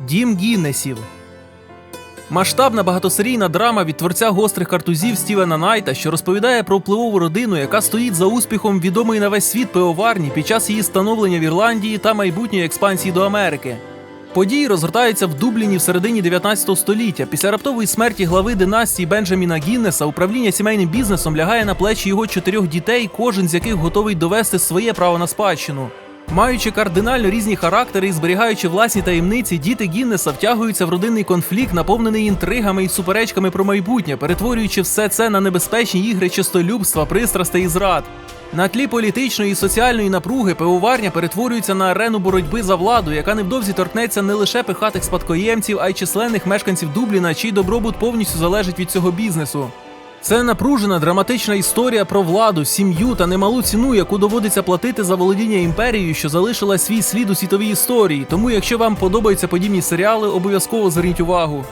Дім Гіннесів. Масштабна багатосерійна драма від творця гострих картузів Стівена Найта, що розповідає про впливову родину, яка стоїть за успіхом відомої на весь світ пивоварні під час її становлення в Ірландії та майбутньої експансії до Америки. Події розгортаються в Дубліні в середині 19 століття. Після раптової смерті глави династії Бенджаміна Гіннеса управління сімейним бізнесом лягає на плечі його чотирьох дітей, кожен з яких готовий довести своє право на спадщину. Маючи кардинально різні характери і зберігаючи власні таємниці, діти Гіннеса втягуються в родинний конфлікт, наповнений інтригами і суперечками про майбутнє, перетворюючи все це на небезпечні ігри чистолюбства, пристрастей і зрад. На тлі політичної і соціальної напруги пивоварня перетворюється на арену боротьби за владу, яка невдовзі торкнеться не лише пихатих спадкоємців, а й численних мешканців Дубліна, чий добробут повністю залежить від цього бізнесу. Це напружена драматична історія про владу, сім'ю та немалу ціну, яку доводиться платити за володіння імперією, що залишила свій слід у світовій історії. Тому, якщо вам подобаються подібні серіали, обов'язково зверніть увагу.